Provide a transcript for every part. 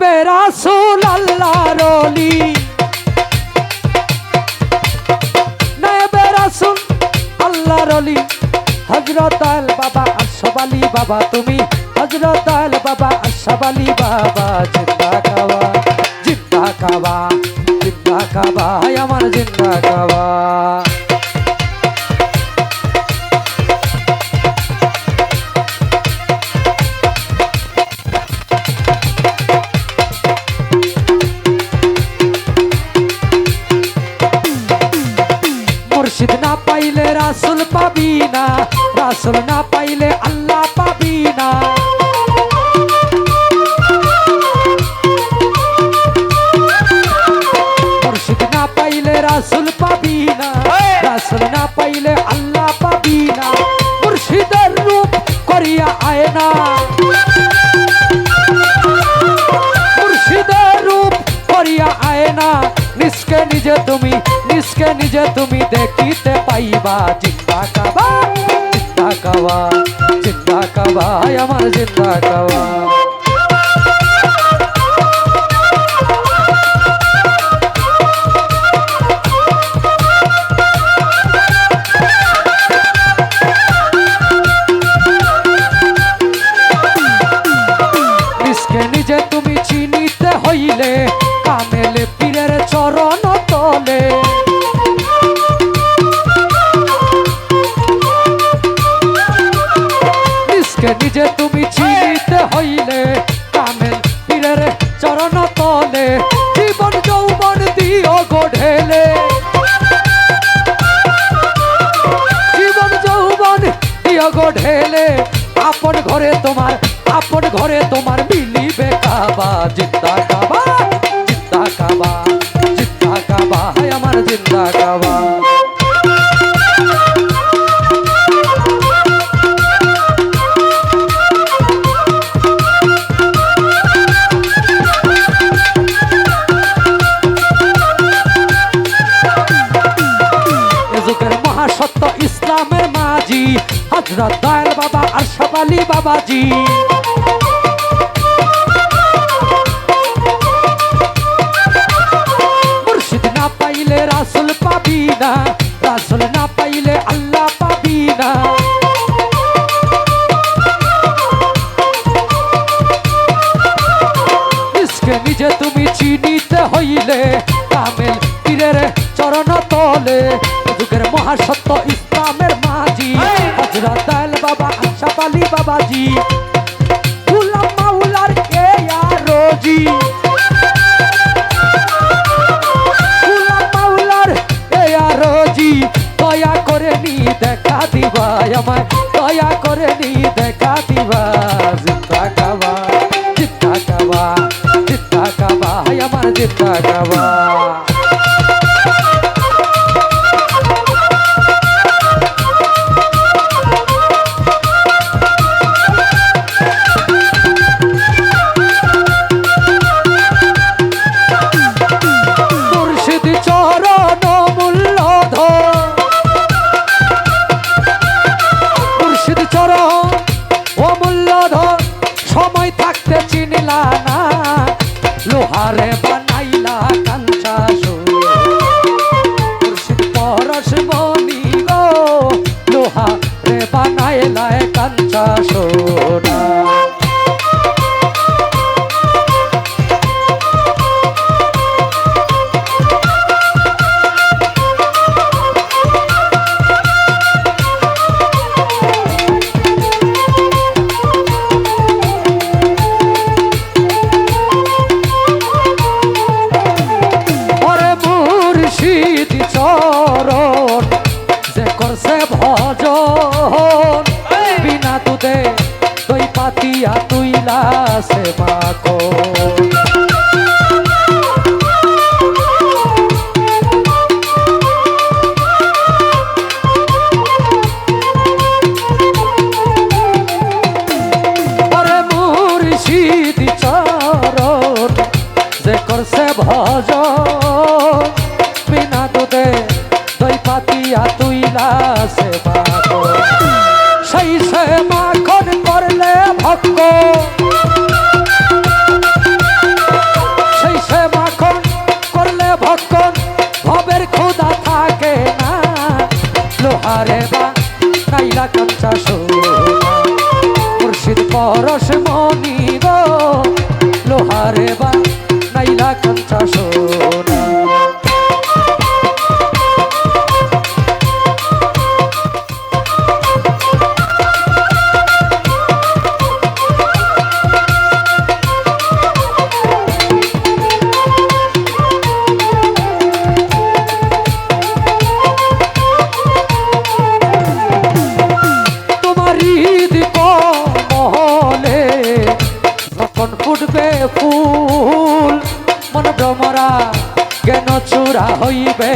নায়েবে রাসূল আল্লাহর ওলি। নায়েবে রাসূল আল্লাহর ওলি। হযরত আল বাবা আলী বাবা, তুমি হযরত আল বাবা আলী বাবা, জিন্দা কাবা জিন্দা কাবা জিন্দা কাবা আমার জিন্দা কাবা। মুর্শিদ না পাইলে রাসুল পাবি না, রাসুল না পাইলে আল্লাহ পাবি না। মুর্শিদ না পাইলে রাসুল পাবি না, রাসুল না পাইলে আল্লাহ পাবি না। মুর্শিদের রূপ করিয়া আয় না। মুর্শিদের রূপ করিয়া আয় না। নিষ্কে নিজে তুমি নিষ্কে নিজে তুমি দেখিতে পাইবা জিন্দা কাবা জিন্দা কাবা জিন্দা কাবা হায় আমার জিন্দা কাবা তলে জীবন যৌবন দিও গো ঢেলে। জীবন যৌবন দিও গো ঢেলে। আপন ঘরে তোমার, আপন ঘরে তোমার মিলিবে কাবা, জিন্দা কাবা জিন্দা কাবা জিন্দা কাবা। আমার জিন্দা কাবা। ইসলামের মাঝি হজরত দয়াল বাবা আরশাদ আলী বাবাজি। মুর্শিদ না পাইলে রাসুল পাবি না, রাসুল না পাইলে আল্লাহ আলী বাবাজি উলা মাউলার কে রোজি উলা মাউলার কে রোজি দয়া করে নি দেখা দিবা আমায় দয়া করে নি দেখা দিবা জিন্দা কাবা জিন্দা কাবা জিন্দা কাবা হায় আমার জিন্দা কাবা ভজন বিনা দুধে দই পাতিয়া তুইলা সে আরে বা নাইলা কাঁচা মুর্শিদ পরশ মনি গো লোহারে বা নাইলা কাঁচা সোনা। ফুল মন ভ্রমরা কেন চূড়া হইবে?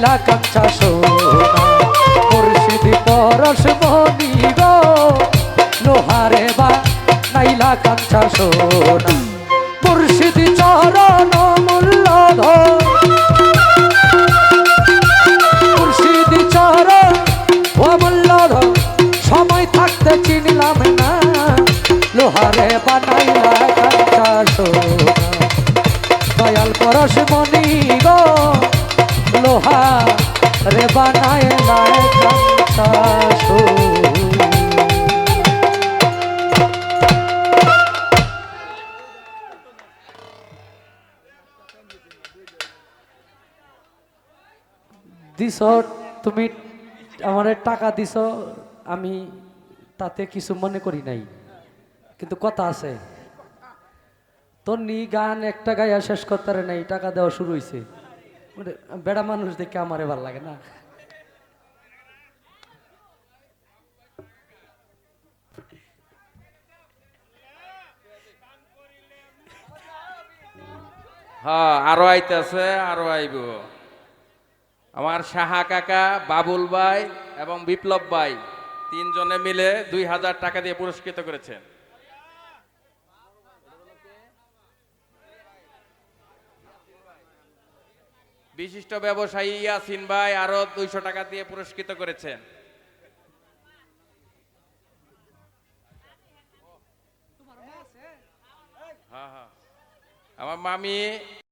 নাইলা কাঞ্চা সোনা। মুর্শিদি পরশ মনি গো। লোহারে বা নাইলা কাঞ্চা সোনা। রে বানায় দিছ তুমি আমার টাকা দিছ আমি তাতে কিছু মনে করি নাই। কিন্তু কথা আছে। তোর নি গান একটা গাইয়া শেষ করতে নাই, টাকা দেওয়া শুরু হয়েছে বেড়া মানুষ দেখে আমারে ভালো লাগে না। হ্যাঁ আরও আইতেছে, আরও আইব। আমার সাহা কাকা, বাবুল ভাই এবং বিপ্লব ভাই, তিনজনে মিলে দুই হাজার টাকা দিয়ে পুরস্কৃত করেছেন বিশিষ্ট ব্যবসায়ী ইয়াসিন ভাই আরও দুইশো টাকা দিয়ে পুরস্কৃত করেছেন। হ্যাঁ হ্যাঁ। আমার মামি